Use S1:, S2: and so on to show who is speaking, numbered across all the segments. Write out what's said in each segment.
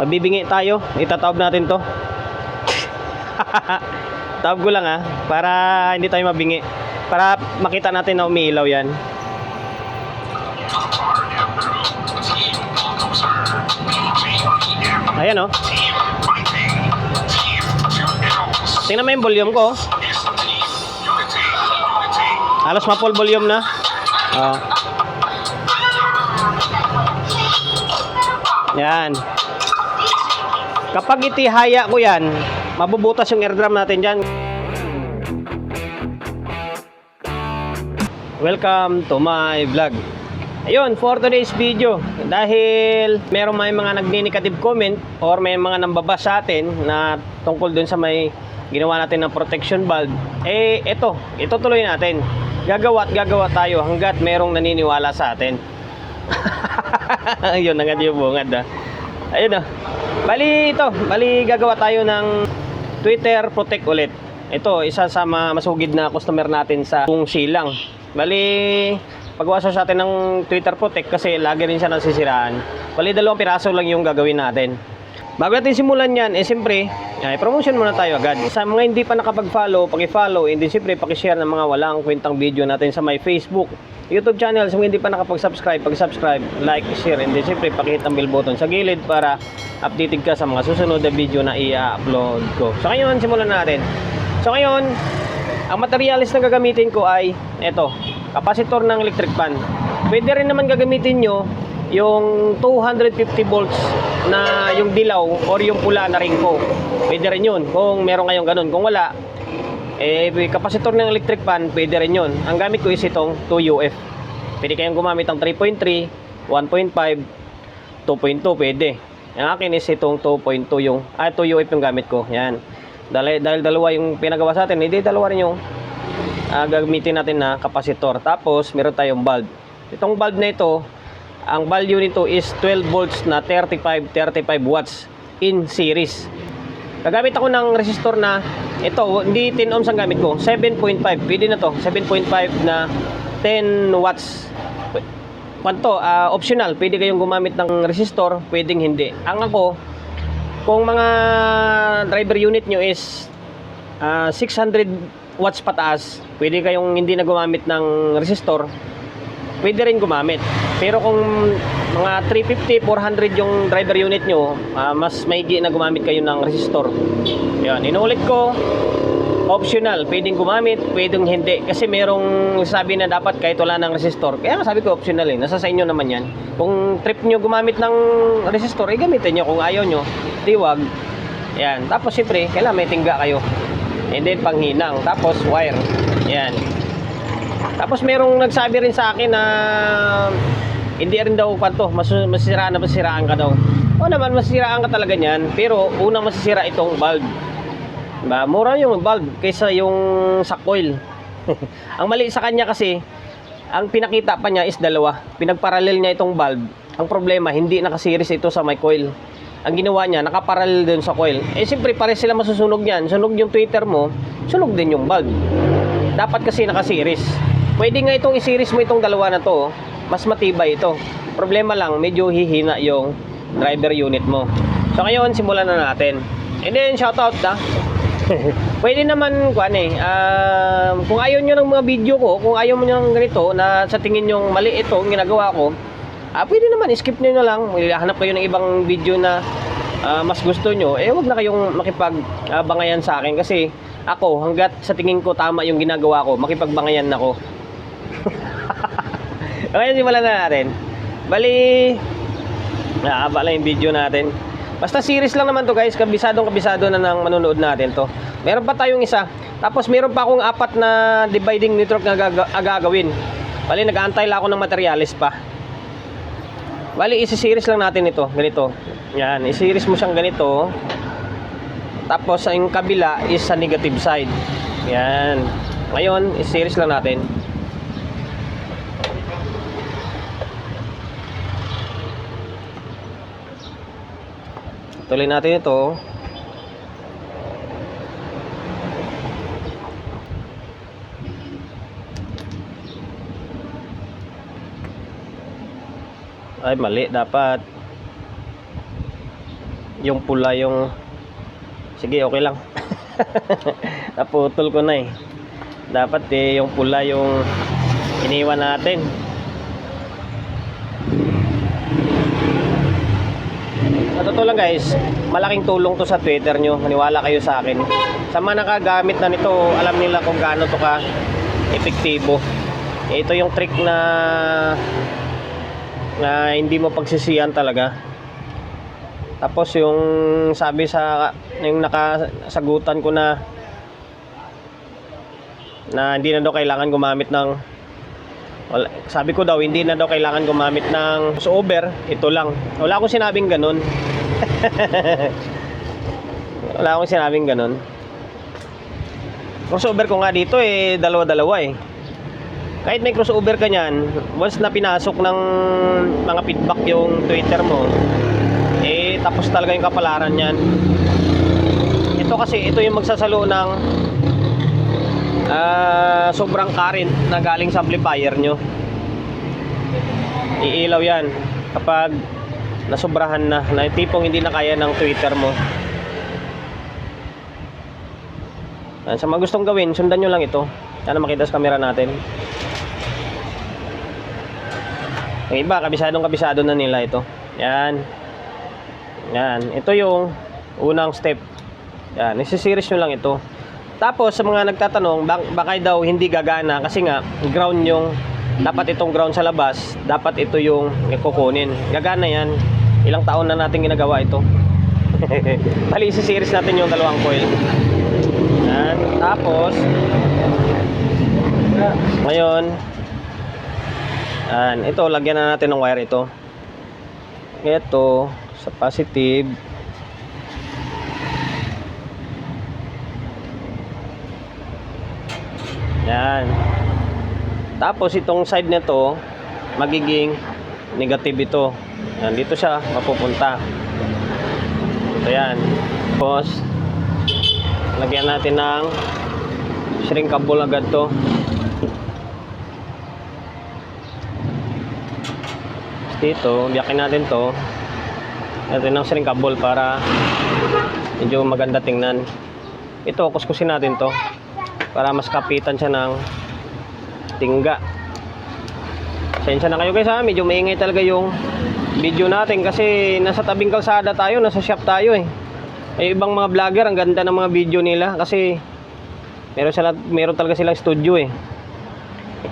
S1: Mabibingi tayo. Itatawag natin to. Tawag ko lang ah. Para hindi tayo mabingi. Para makita natin na umiilaw yan. Ayan oh. Tingnan mo yung volume ko. oh. Halos mapol volume na. Oh. Yan. Kapag itihaya ko yan, mabubutas yung air drum natin dyan. Welcome to my vlog. Ayun, for today's video, dahil meron may mga nagni-negative comment or may mga nambabas sa atin na tungkol dun sa may ginawa natin ng protection valve, eh ito, ito tuloy natin. Gagawa at gagawa tayo hanggat merong naniniwala sa atin. Ayun, agad yung bungad ah. Ayun ah. Bali ito, bali gagawa tayo ng Twitter Protect ulit. Ito, isa sa mga masugid na customer natin sa kung silang. Bali, pagawa siya sa atin ng Twitter Protect kasi lagi rin siya nasisiraan. Bali, dalawang piraso lang yung gagawin natin. Bago natin simulan yan, eh siyempre, ay, promotion muna tayo agad. Sa mga hindi pa nakapag-follow, paki-follow, and then siyempre, paki-share ng mga walang kwentang video natin sa my Facebook, YouTube channel. Sa mga hindi pa nakapag-subscribe, pag-subscribe, like, share, and then siyempre, pakihit ang bell button sa gilid para updated ka sa mga susunod na video na i-upload ko. So ngayon, simulan natin. So ngayon, ang materialis na gagamitin ko ay ito, kapasitor ng electric fan. Pwede rin naman gagamitin nyo yung 250 volts na yung dilaw or yung pula na ring ko. Pwede rin yun kung meron kayong ganun. Kung wala, eh, kapasitor ng electric fan, pwede rin yun. Ang gamit ko is itong 2UF. Pwede kayong gumamit ng 3.3, 1.5, 2.2, pwede. Ang akin is itong 2.2 yung, ah, 2UF yung gamit ko. Yan. Dahil, dahil dalawa yung pinagawa sa atin, hindi dalawa rin yung ah, gagamitin natin na kapasitor. Tapos, meron tayong bulb. Itong bulb na ito, ang value nito is 12 volts na 35 35 watts in series. Gagamit ako ng resistor na ito, hindi 10 ohms ang gamit ko, 7.5. Pwede na to, 7.5 na 10 watts. Kwanto, ah, optional, pwede kayong gumamit ng resistor, pwedeng hindi. Ang ako, kung mga driver unit nyo is ah, 600 watts pataas, pwede kayong hindi na gumamit ng resistor, pwede rin gumamit. Pero kung mga 350, 400 yung driver unit nyo, ah, mas maigi na gumamit kayo ng resistor. Yan, inuulit ko, optional. Pwedeng gumamit, pwedeng hindi. Kasi merong sabi na dapat kahit wala ng resistor. Kaya sabi ko optional eh. Nasa sa inyo naman yan. Kung trip nyo gumamit ng resistor, eh gamitin nyo. Kung ayaw nyo, di wag. Yan. Tapos siyempre, kailangan may tingga kayo. And then panghinang. Tapos wire. Yan. Tapos merong nagsabi rin sa akin na hindi rin daw kwanto, mas masisiraan na masisiraan ka daw. O naman, masisiraan ka talaga niyan. Pero unang masisira itong bulb. Diba? Mura yung bulb kaysa yung sa coil. ang mali sa kanya kasi, ang pinakita pa niya is dalawa. Pinagparallel niya itong bulb. Ang problema, hindi nakasiris ito sa may coil. Ang ginawa niya, nakaparallel dun sa coil. Eh, siyempre, pare sila masusunog niyan. Sunog yung tweeter mo, sunog din yung bulb. Dapat kasi nakasiris. Pwede nga itong isiris mo itong dalawa na to. oh. Mas matibay ito. Problema lang, medyo hihina yung driver unit mo. So, ngayon, simulan na natin. And then, shoutout na. Pwede naman, kuan eh, um, kung ayaw nyo ng mga video ko, kung ayaw mo ng ganito, na sa tingin nyo mali ito, ginagawa ko, ah, pwede naman, skip nyo na lang. Hanap kayo ng ibang video na ah, mas gusto nyo, eh wag na kayong makipag-bangayan sa akin kasi ako, hanggat sa tingin ko tama yung ginagawa ko, makipagbangayan ako. Ngayon, simulan na natin. Bali, nakaba lang yung video natin. Basta series lang naman to guys, kabisadong kabisado na ng manonood natin to. Meron pa tayong isa. Tapos meron pa akong apat na dividing network na ah, gagawin. Bali, nag-aantay lang ako ng materialis pa. Bali, isi-series lang natin ito. Ganito. Yan, isi-series mo siyang ganito. Tapos, ang kabila is sa negative side. Yan. Ngayon, isi-series lang natin. Tuloy natin ito. Ay, mali. Dapat. yung pula yung sige okay lang naputol ko na eh dapat eh yung pula yung iniwan natin totoo lang guys. Malaking tulong to sa twitter nyo. Maniwala kayo sa akin. Sa mga nakagamit na nito alam nila kung gaano to ka epektibo. Ito yung trick na na hindi mo pagsisiyan talaga. Tapos yung sabi sa yung nakasagutan ko na na hindi na daw kailangan gumamit ng wala, sabi ko daw hindi na daw kailangan gumamit ng crossover ito lang. Wala akong sinabing ganun wala akong sinabing ganun. Crossover ko nga dito eh dalawa-dalawa eh. Kahit may crossover ka niyan once na pinasok ng mga feedback yung Twitter mo eh tapos talaga yung kapalaran niyan. Ito kasi ito yung magsasalo ng ah, sobrang current na galing sa amplifier nyo. Iilaw yan kapag nasobrahan na. Na tipong hindi na kaya ng Twitter mo. Yan, sa mga gustong gawin sundan nyo lang ito. Sana makita sa camera natin. Yung iba kabisadong kabisado na nila ito. Yan. Yan. Ito yung unang step. Yan. Isisiris nyo lang ito. Tapos sa mga nagtatanong bak baka daw hindi gagana kasi nga ground yung dapat itong ground sa labas dapat ito yung kukunin. Gagana yan ilang taon na natin ginagawa ito. Bali isisiris natin yung dalawang coil. Yan. Tapos ngayon yan. Ito lagyan na natin ng wire ito. Ito sa positive. Yan. Tapos itong side nito magiging negative ito. Yan dito siya mapupunta. Ito yan. Tapos lagyan natin ng shrinkable agad to. Dito, biyakin natin to. Natin ng shrinkable para medyo maganda tingnan. Ito, kuskusin natin to para mas kapitan siya ng tingga Sensya na kayo guys ha, medyo maingay talaga yung video natin kasi nasa tabing kalsada tayo, nasa shop tayo eh. Ay ibang mga vlogger, ang ganda ng mga video nila kasi meron sila meron talaga silang studio eh.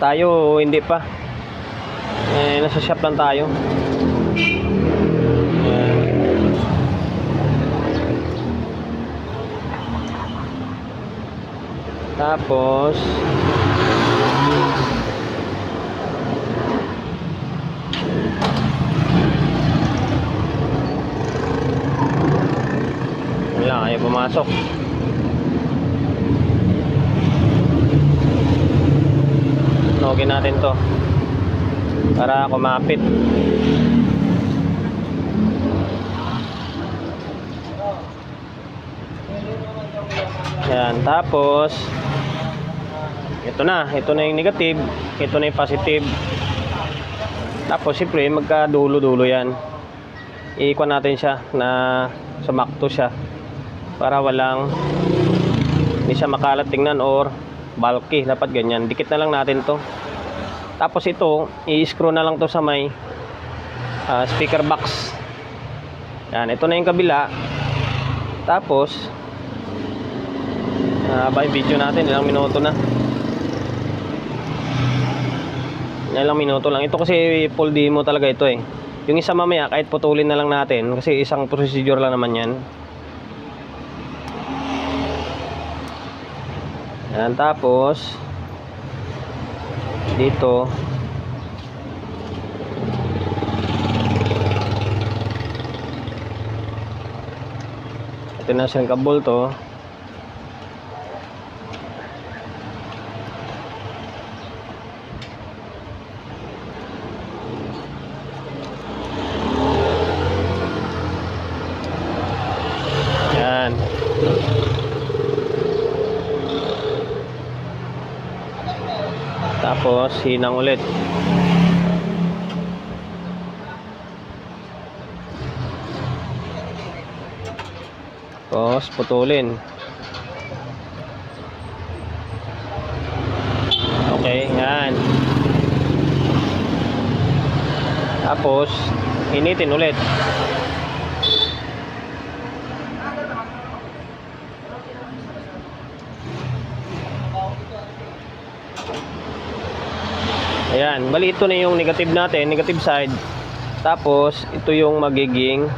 S1: Tayo hindi pa. Eh nasa shop lang tayo. Tapos wala ayaw pumasok Nogin natin to. Para kumapit. Yan tapos ito na. Ito na yung negative. Ito na yung positive. Tapos siyempre magkadulo-dulo yan. Iikwan natin siya na sumakto siya para walang hindi siya makalat tingnan or bulky. Dapat ganyan. Dikit na lang natin to. Tapos ito i-screw na lang to sa may ah, speaker box. Yan ito na yung kabila. Tapos ah, ba yung video natin? Ilang minuto na? Ilang minuto lang. Ito kasi full demo talaga ito eh. Yung isa mamaya kahit putulin na lang natin kasi isang procedure lang naman yan Yan, tapos dito ito na siyang kabol to yan Tapos, hinang ulit. Tapos, putulin. Okay, yan. Tapos, initin ulit. Ayan, bali ito na yung negative natin, negative side. Tapos, ito yung magiging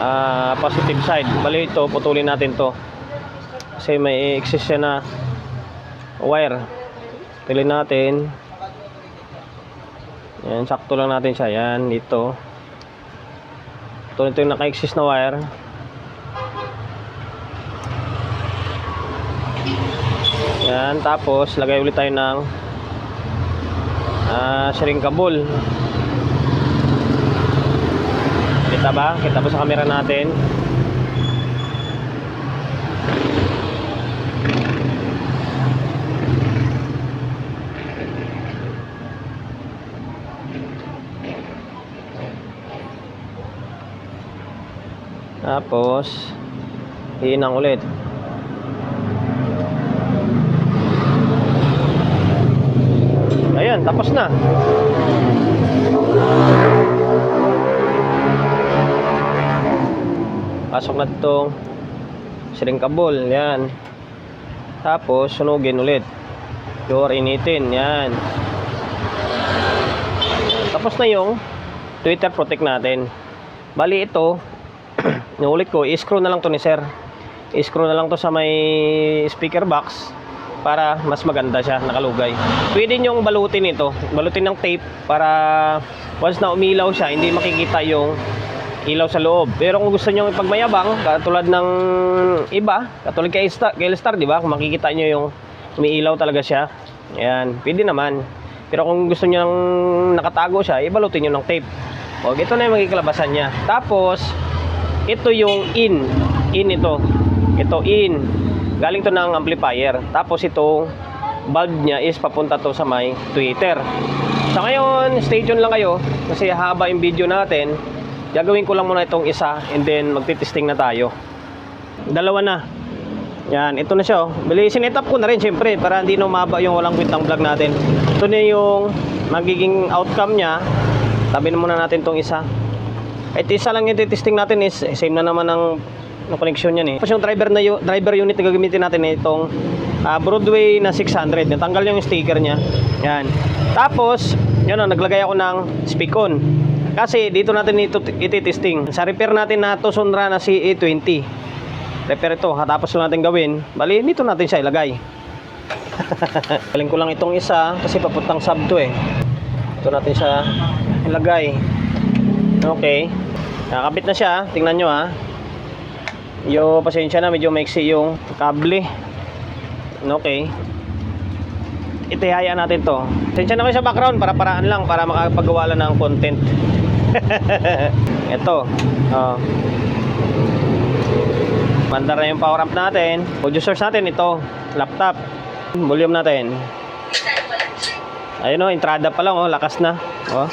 S1: ah, positive side. Bali ito, putulin natin to. Kasi may siya na wire. Pili natin. Yan, sakto lang natin siya. Yan, dito. Ito, ito yung naka-exist na wire. Yan, tapos lagay ulit tayo ng ah, shrinkable. Kita ba? Kita ba sa camera natin? Tapos, hinang ulit. Ayan, tapos na. Pasok na itong shrinkable. Yan. Tapos, sunugin ulit. Door initin. Yan. Tapos na yung Twitter protect natin. Bali ito, Nuulit ko, i-screw na lang to ni sir. I-screw na lang to sa may speaker box para mas maganda siya, nakalugay. Pwede nyong balutin ito, balutin ng tape para once na umilaw siya, hindi makikita yung ilaw sa loob. Pero kung gusto nyo ipagmayabang, katulad ng iba, katulad kay Star, kay Star di ba? Kung makikita nyo yung umiilaw talaga siya. Ayan, pwede naman. Pero kung gusto nyo ng nakatago siya, ibalutin nyo ng tape. O, ito na yung magiging kalabasan niya. Tapos, ito yung in. In ito. Ito in. Galing to ng amplifier. Tapos itong bulb niya is papunta to sa may tweeter. Sa ngayon, stay tuned lang kayo kasi haba yung video natin. Gagawin ko lang muna itong isa and then magtitesting na tayo. Dalawa na. Yan, ito na siya. Oh. Bali, sinet up ko na rin syempre para hindi na umaba yung walang kwentang vlog natin. Ito na yung magiging outcome niya. Tabi na muna natin tong isa. Ito isa lang yung testing natin is same na naman ang ng connection niyan eh. Tapos yung driver na driver unit na gagamitin natin eh, itong ah, Broadway na 600. Natanggal yung sticker niya. Yan. Tapos, yun oh, naglagay ako ng speak on. Kasi dito natin ito iti-testing. Sa repair natin na to Sonra na CE20. Repair ito. Tapos yung natin gawin, bali dito natin siya ilagay. Galing ko lang itong isa kasi papuntang sub to eh. Ito natin siya ilagay. Okay. Nakakabit na siya. Tingnan nyo ha. Yo, pasensya na. Medyo maiksi yung kable. Okay. Itihaya natin to. Pasensya na kayo sa background. Para paraan lang. Para makapagawa lang ng content. Ito. Oh. Mandar na yung power amp natin. Source natin ito. Laptop. Volume natin. Ayun o, entrada pa lang oh, lakas na. Oh.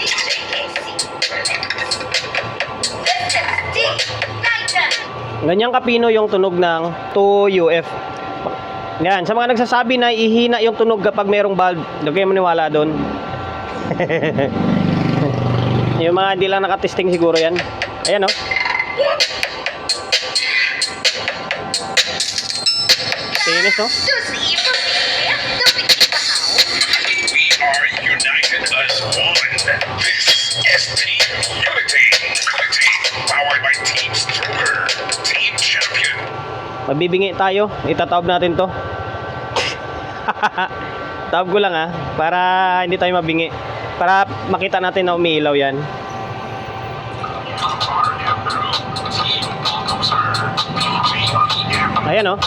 S1: Ganyan kapino yung tunog ng 2UF. Yan, sa mga nagsasabi na ihina yung tunog kapag mayroong valve, huwag kayo maniwala doon. yung mga hindi lang nakatesting siguro yan. Ayan oh. Tinis oh. Mabibingi tayo. Itataob natin to. Taob ko lang ah. Para hindi tayo mabingi. Para makita natin na umiilaw yan. Ayan oh.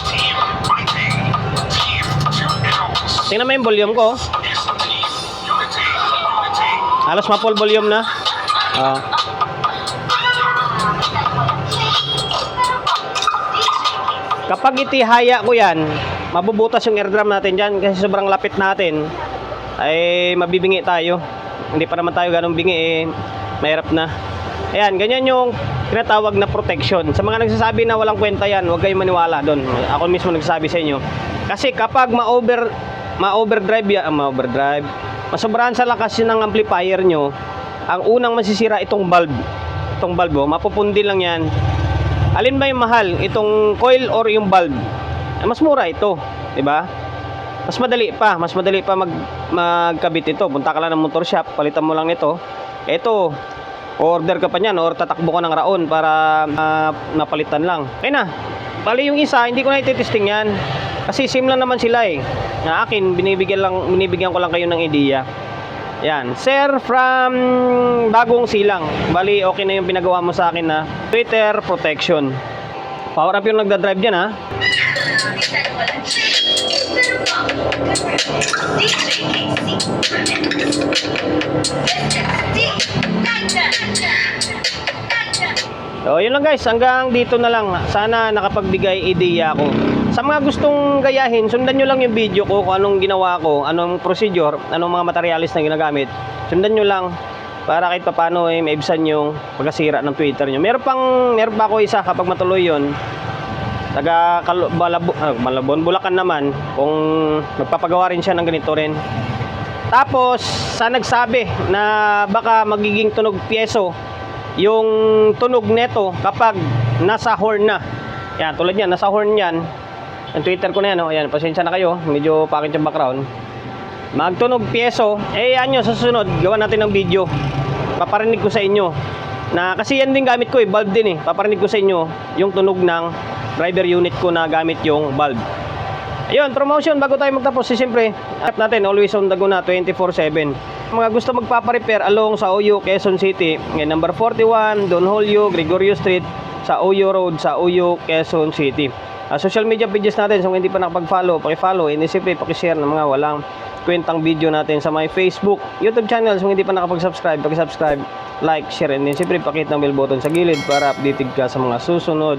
S2: Two L's.
S1: Tingnan mo yung volume ko. oh. Halos ma-full volume na. Oh. Kapag itihaya ko yan, mabubutas yung eardrum natin dyan kasi sobrang lapit natin ay mabibingi tayo. Hindi pa naman tayo ganong bingi eh, mahirap na. Ayan, ganyan yung tinatawag na protection. Sa mga nagsasabi na walang kwenta yan, huwag kayong maniwala doon. Ako mismo nagsasabi sa inyo. Kasi kapag ma-over ma-overdrive ya, ah, ma-overdrive, masobrahan sa lakas ng amplifier nyo, ang unang masisira itong bulb. Itong bulb, oh, mapupundi lang yan. Alin ba yung mahal? Itong coil or yung bulb? Eh, mas mura ito, 'di ba? Mas madali pa, mas madali pa mag magkabit ito. Punta ka lang ng motor shop, palitan mo lang nito. Ito, order ka pa niyan or tatakbo ka ng raon para ah, napalitan lang. Kaya na. Bali yung isa, hindi ko na ititesting yan. Kasi same lang naman sila eh. Na akin, binibigyan lang binibigyan ko lang kayo ng idea. Yan, sir from Bagong Silang. Bali, okay na yung pinagawa mo sa akin na Twitter protection. Power up yung nagda-drive dyan ha. So, yun lang guys. Hanggang dito na lang. Sana nakapagbigay ideya ako. Sa mga gustong gayahin, sundan nyo lang yung video ko kung anong ginawa ko, anong procedure, anong mga materialis na ginagamit. Sundan nyo lang para kahit papano eh, maibsan yung pagkasira ng Twitter nyo. Meron pang, meron pa ako isa kapag matuloy yun. Taga Balabo, ah, Malabon, Bulacan naman kung magpapagawa rin siya ng ganito rin. Tapos, sa nagsabi na baka magiging tunog pyeso yung tunog neto kapag nasa horn na. Yan, tulad yan, nasa horn yan. Ang Twitter ko na yan, oh. Ayan, pasensya na kayo. Medyo pakit yung background. Magtunog pyeso, eh yan sa susunod, gawa natin ng video. Paparinig ko sa inyo. Na, kasi yan din gamit ko eh, bulb din eh. Paparinig ko sa inyo yung tunog ng driver unit ko na gamit yung bulb. Ayun, promotion bago tayo magtapos. Eh, siyempre, app natin always on the go na 24/7. Mga gusto magpapa-repair along sa Oyo, Quezon City, ngayon number 41, Don Julio, Gregorio Street, sa Oyo Road, sa Oyo, Quezon City. Ah, social media pages natin, so kung hindi pa nakapag-follow, paki-follow, and siyempre paki-share ng mga walang kwentang video natin sa my Facebook, YouTube channel, so kung hindi pa nakapag-subscribe, paki-subscribe, like, share, and then siyempre pakit ng bell button sa gilid para updated ka sa mga susunod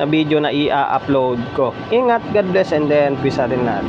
S1: na video na i-upload ko. Ingat, God bless, and then peace natin lahat.